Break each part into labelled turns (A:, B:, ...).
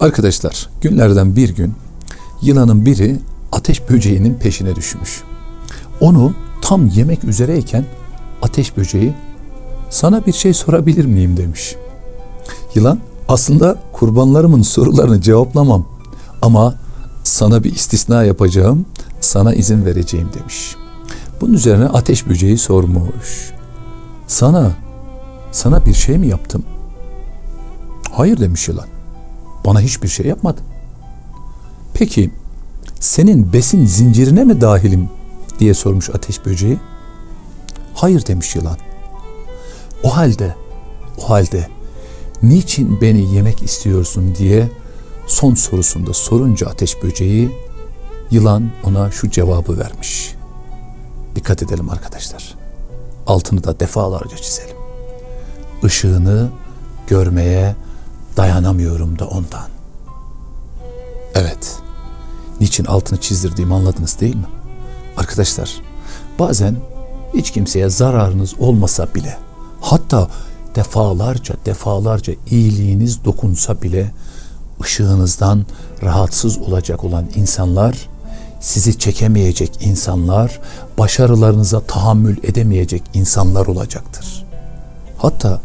A: Arkadaşlar günlerden bir gün yılanın biri ateş böceğinin peşine düşmüş. Onu tam yemek üzereyken ateş böceği sana bir şey sorabilir miyim demiş. Yılan aslında kurbanlarımın sorularını cevaplamam ama sana bir istisna yapacağım, sana izin vereceğim demiş. Bunun üzerine ateş böceği sormuş. Sana, sana bir şey mi yaptım? Hayır demiş yılan. Bana hiçbir şey yapmadı. Peki senin besin zincirine mi dahilim diye sormuş ateş böceği. Hayır demiş yılan. O halde, o halde niçin beni yemek istiyorsun diye son sorusunda sorunca ateş böceği yılan ona şu cevabı vermiş. Dikkat edelim arkadaşlar. Altını da defalarca çizelim. Işığını görmeye dayanamıyorum da ondan. Evet. Niçin altını çizdirdiğimi anladınız değil mi? Arkadaşlar, bazen hiç kimseye zararınız olmasa bile, hatta defalarca defalarca iyiliğiniz dokunsa bile ışığınızdan rahatsız olacak olan insanlar, sizi çekemeyecek insanlar, başarılarınıza tahammül edemeyecek insanlar olacaktır. Hatta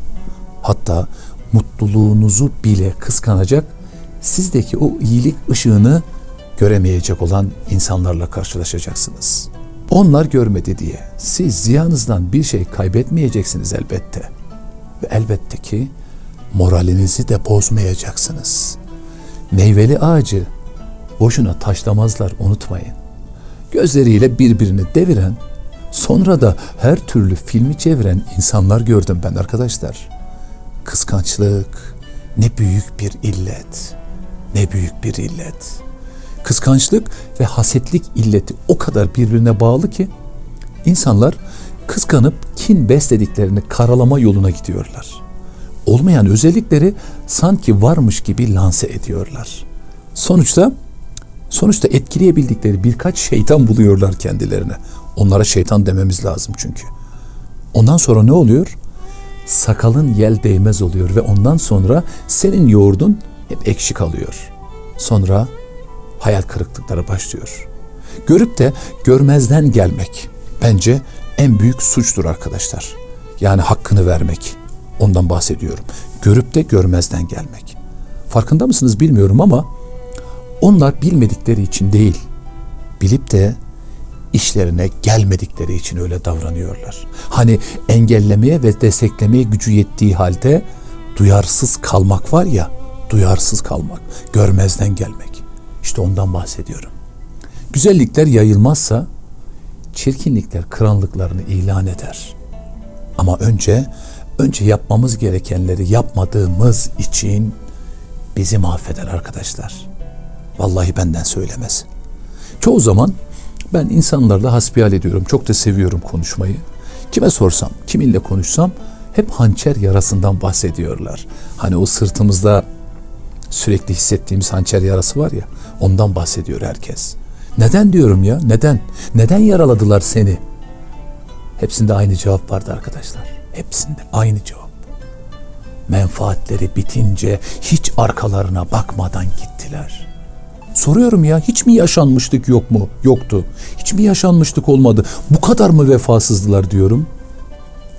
A: hatta mutluluğunuzu bile kıskanacak, sizdeki o iyilik ışığını göremeyecek olan insanlarla karşılaşacaksınız. Onlar görmedi diye siz ziyanızdan bir şey kaybetmeyeceksiniz elbette. Ve elbette ki moralinizi de bozmayacaksınız. Meyveli ağacı boşuna taşlamazlar unutmayın. Gözleriyle birbirini deviren, sonra da her türlü filmi çeviren insanlar gördüm ben arkadaşlar. Kıskançlık ne büyük bir illet. Ne büyük bir illet. Kıskançlık ve hasetlik illeti o kadar birbirine bağlı ki insanlar kıskanıp kin beslediklerini karalama yoluna gidiyorlar. Olmayan özellikleri sanki varmış gibi lanse ediyorlar. Sonuçta sonuçta etkileyebildikleri birkaç şeytan buluyorlar kendilerine. Onlara şeytan dememiz lazım çünkü. Ondan sonra ne oluyor? Sakalın yel değmez oluyor ve ondan sonra senin yoğurdun hep ekşi kalıyor. Sonra hayal kırıklıkları başlıyor. Görüp de görmezden gelmek bence en büyük suçtur arkadaşlar. Yani hakkını vermek. Ondan bahsediyorum. Görüp de görmezden gelmek. Farkında mısınız bilmiyorum ama onlar bilmedikleri için değil, bilip de işlerine gelmedikleri için öyle davranıyorlar. Hani engellemeye ve desteklemeye gücü yettiği halde duyarsız kalmak var ya, duyarsız kalmak, görmezden gelmek. İşte ondan bahsediyorum. Güzellikler yayılmazsa çirkinlikler krallıklarını ilan eder. Ama önce önce yapmamız gerekenleri yapmadığımız için bizi mahveder arkadaşlar. Vallahi benden söylemez. Çoğu zaman ben insanlarla hasbihal ediyorum. Çok da seviyorum konuşmayı. Kime sorsam, kiminle konuşsam hep hançer yarasından bahsediyorlar. Hani o sırtımızda sürekli hissettiğimiz hançer yarası var ya ondan bahsediyor herkes. Neden diyorum ya? Neden? Neden yaraladılar seni? Hepsinde aynı cevap vardı arkadaşlar. Hepsinde aynı cevap. Menfaatleri bitince hiç arkalarına bakmadan gittiler. Soruyorum ya hiç mi yaşanmışlık yok mu? Yoktu. Hiç mi yaşanmışlık olmadı? Bu kadar mı vefasızdılar diyorum.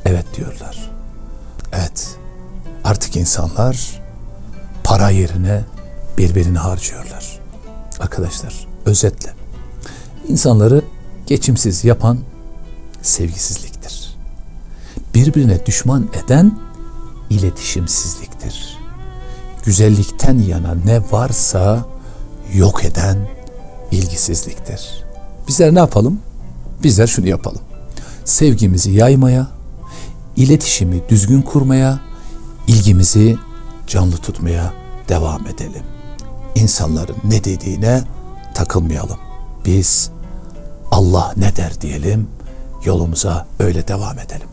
A: Evet diyorlar. Evet. Artık insanlar para yerine birbirini harcıyorlar. Arkadaşlar özetle insanları geçimsiz yapan sevgisizliktir. Birbirine düşman eden iletişimsizliktir. Güzellikten yana ne varsa yok eden ilgisizliktir. Bizler ne yapalım? Bizler şunu yapalım. Sevgimizi yaymaya, iletişimi düzgün kurmaya, ilgimizi canlı tutmaya devam edelim. İnsanların ne dediğine takılmayalım. Biz Allah ne der diyelim, yolumuza öyle devam edelim.